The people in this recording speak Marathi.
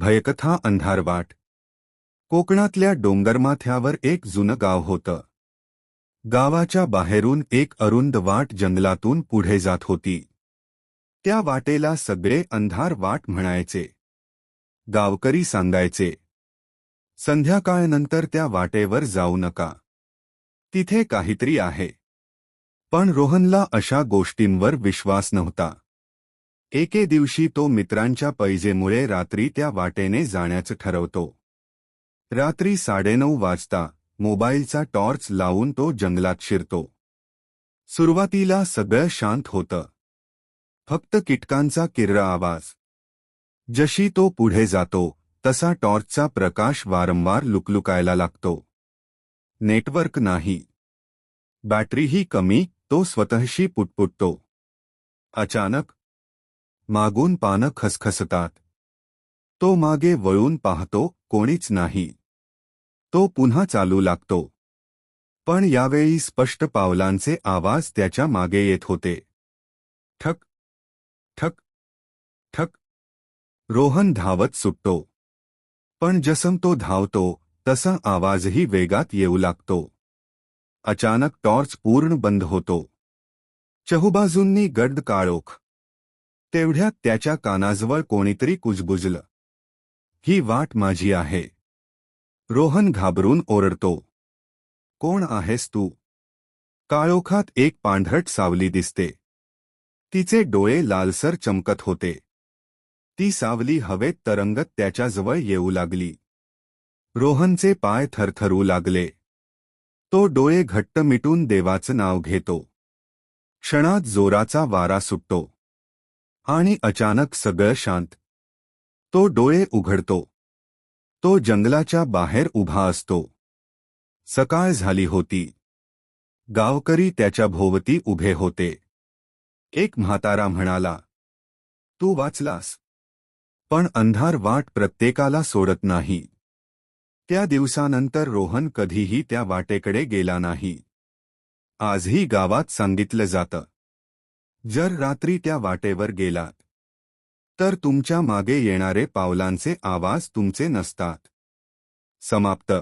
भयकथा अंधारवाट. कोकणातल्या डोंगरमाथ्यावर एक जुनं गाव होतं. गावाच्या बाहेरून एक अरुंद वाट जंगलातून पुढे जात होती. त्या वाटेला सगळे अंधार वाट म्हणायचे. गावकरी सांगायचे संध्याकाळनंतर त्या वाटेवर जाऊ नका. तिथे काहीतरी आहे. पण रोहनला अशा गोष्टींवर विश्वास नव्हता. एके दिवशी तो मित्रांच्या पैजेमुळे रात्री त्या वाटेने जाण्याचं ठरवतो. रात्री साडेनऊ वाजता मोबाईलचा टॉर्च लावून तो जंगलात शिरतो. सुरुवातीला सगळं शांत होतं. फक्त कीटकांचा किर्रा आवाज. जशी तो पुढे जातो तसा टॉर्चचा प्रकाश वारंवार लुकलुकायला लागतो. नेटवर्क नाही. बॅटरीही कमी तो स्वतःशी पुटपुटतो. अचानक मागून पानं खसखसतात. तो मागे वळून पाहतो कोणीच नाही. तो पुन्हा चालू लागतो. पण यावेळी स्पष्ट पावलांचे आवाज त्याच्यामागे येत होते. ठक ठक ठक. रोहन धावत सुटतो. पण जसं तो धावतो तसा आवाजही वेगात येऊ लागतो. अचानक टॉर्च पूर्ण बंद होतो. चहुबाजूंनी गडद काळोख. तेवढ्यात त्याच्या कानाजवळ कोणीतरी कुजबुजलं. ही वाट माझी आहे. रोहन घाबरून ओरडतो. कोण आहेस तू? काळोखात एक पांढरट सावली दिसते. तिचे डोळे लालसर चमकत होते. ती सावली हवेत तरंगत त्याच्याजवळ येऊ लागली. रोहनचे पाय थरथरू लागले. तो डोळे घट्ट मिटून देवाचं नाव घेतो. क्षणात जोराचा वारा सुटतो. आणि अचानक सगळं शांत. तो डोळे उघडतो. तो जंगलाच्या बाहेर उभा असतो. सकाळ झाली होती. गावकरी त्याच्या भोवती उभे होते. एक म्हातारा म्हणाला तू वाचलास. पण अंधार वाट प्रत्येकाला सोडत नाही. त्या दिवसानंतर रोहन कधीही त्या वाटेकडे गेला नाही. आजही गावात सांगितलं जातं. जर रात्री त्या वाटेवर गेलात तर तुमच्या मागे येणारे पावलांचे आवाज तुमचे नसतात. समाप्त.